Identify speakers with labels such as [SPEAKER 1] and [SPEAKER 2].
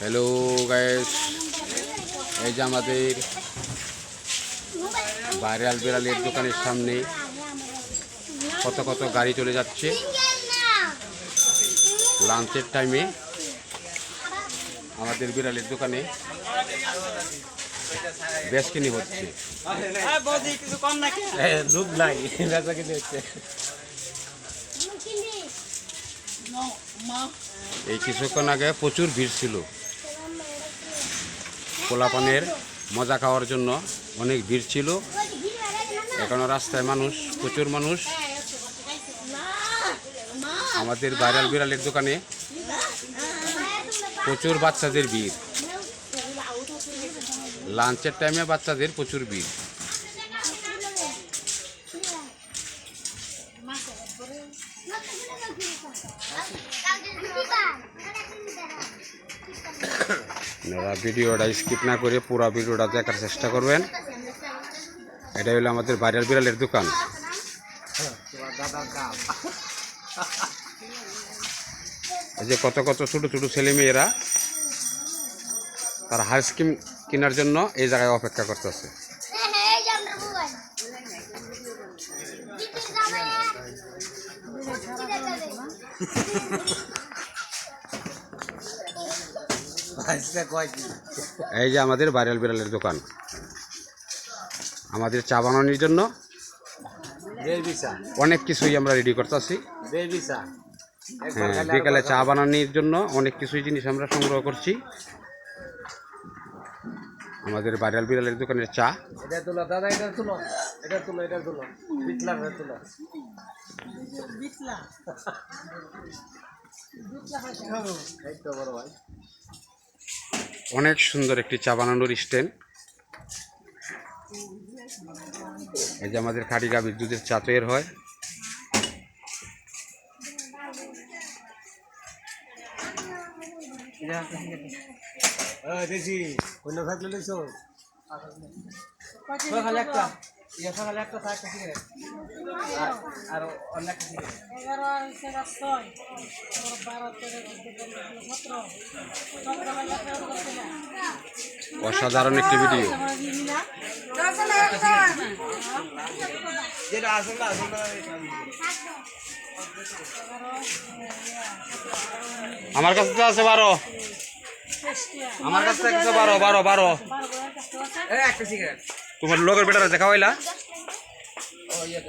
[SPEAKER 1] Hello guys এই যে আমাদের ভাইরাল বিড়ালের দোকানের সামনে কত কত গাড়ি চলে যাচ্ছে। লাঞ্চের টাইমে আমাদের বিড়ালের দোকানে বেশ কিনি হচ্ছে। দুধ নাই বেচা কিনি হচ্ছে। এই কিছুক্ষণ আগে প্রচুর ভিড় ছিল। পোলাপানের মজা খাওয়ার জন্য অনেক ভিড় ছিল। এখনও রাস্তায় মানুষ, প্রচুর মানুষ। আমাদের ভাইরাল বিড়ালের দোকানে প্রচুর বাচ্চাদের ভিড়। লাঞ্চের টাইমে বাচ্চাদের প্রচুর ভিড়। আপনারা ভিডিওটা স্কিপ না করে পুরো ভিডিওটা দেখার চেষ্টা করবেন। এটা হলো আমাদের ভাইরাল বিড়ালের দোকান। এই যে কত কত ছোট ছোট ছেলে মেয়েরা তার আইসক্রিম কেনার জন্য এই জায়গায় অপেক্ষা করতেছে। এই যে আমাদের ভাইরাল বিড়ালের দোকান। আমাদের চা বানানোর জন্য অনেক কিছুই আমরা রেডি করতেছি। হ্যাঁ বিকালে চা বানানোর জন্য অনেক কিছুই জিনিস আমরা সংগ্রহ করছি। আমাদের ভাইরাল বিড়ালের দোকানের চা।
[SPEAKER 2] এটা তুলো দাদা এটা তুলো। এটা তুলো এটা তুলো। বিটলার তুলো। এই তো বড় ভাই।
[SPEAKER 1] অনেক সুন্দর একটি চা বানানোর স্ট্যান্ড এই যে আমাদের খাঁটি গা বিদ্যুতের চা তৈরি হয়।
[SPEAKER 2] আর অন্য
[SPEAKER 1] অসাধারণ একটি ভিডিও
[SPEAKER 3] আমরা
[SPEAKER 1] কাছে তো আছে বারো। আমার কাছে আছে বারো বারো বারো। তোমার লোকের বেটারা দেখা হইলা
[SPEAKER 2] ও ইয়ে